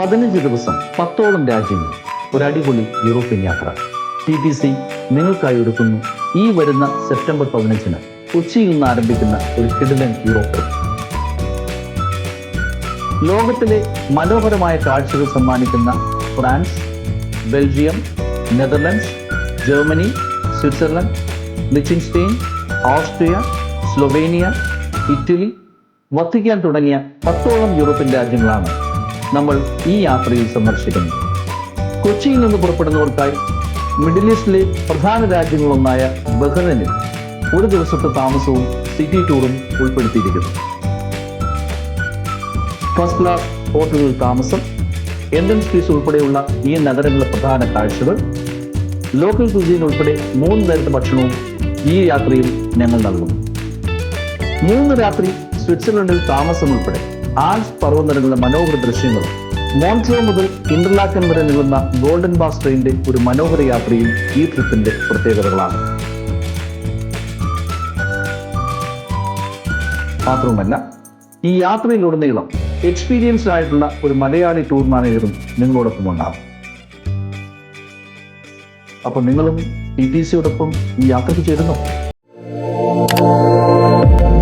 പതിനഞ്ച് ദിവസം പത്തോളം രാജ്യങ്ങൾ ഒരു അടിപൊളി യൂറോപ്യൻ യാത്ര. ടി ടി സി നിങ്ങൾക്കായി ഒരുക്കുന്നു ഈ വരുന്ന സെപ്റ്റംബർ പതിനഞ്ചിന് കൊച്ചിയിൽ നിന്ന് ആരംഭിക്കുന്ന ഒരു കിടിലൻ യൂറോപ്പ്. ലോകത്തിലെ മനോഹരമായ കാഴ്ചകൾ സമ്മാനിക്കുന്ന France Belgium Netherlands Germany Switzerland Liechtenstein Austria Slovenia Italy Vatican തുടങ്ങിയ പത്തോളം യൂറോപ്യൻ രാജ്യങ്ങളാണ് നമ്മൾ ഈ യാത്രയിൽ സന്ദർശിക്കുന്നത് കൊച്ചിയിൽ നിന്ന് പുറപ്പെടുന്നവർക്കായി മിഡിൽ ഈസ്റ്റിലെ പ്രധാന രാജ്യങ്ങളൊന്നായ ബഹ്റൈനിൽ ഒരു ദിവസത്തെ താമസവും സിറ്റി ടൂറും ഉൾപ്പെടുത്തിയിരിക്കുന്നു. ഫസ്റ്റ് ക്ലാസ് ഹോട്ടലുകൾ താമസം എൻട്രൻസ് ഫീസ് ഉൾപ്പെടെയുള്ള ഈ നഗരങ്ങളിലെ പ്രധാന കാഴ്ചകൾ ലോക്കൽ കുസീൻ ഉൾപ്പെടെ മൂന്ന് നേരത്തെ ഭക്ഷണവും ഈ യാത്രയിൽ ഞങ്ങൾ നൽകുന്നു. മൂന്ന് രാത്രി സ്വിറ്റ്സർലൻഡിൽ താമസം ഉൾപ്പെടെ ആൽസ് പർവതങ്ങളുടെ മനോഹര ദൃശ്യങ്ങളും മോൺട്രോ മുതൽ ഇന്റർലാക്കൻ വരെ നീളുന്ന ഗോൾഡൻ ബാസ് ട്രെയിനിന്റെ ഒരു മനോഹര യാത്രയും ഈ ട്രിപ്പിന്റെ പ്രത്യേകതകളാണ്. മാത്രവുമല്ല ഈ യാത്രയിലുടനീളം എക്സ്പീരിയൻസ്ഡ് ആയിട്ടുള്ള ഒരു മലയാളി ടൂർ മാനേജറും നിങ്ങളോടൊപ്പം ഉണ്ടാകും അപ്പോൾ നിങ്ങളും ടി ടി സിയോടൊപ്പം ഈ യാത്രയ്ക്ക് ചേരുന്നു.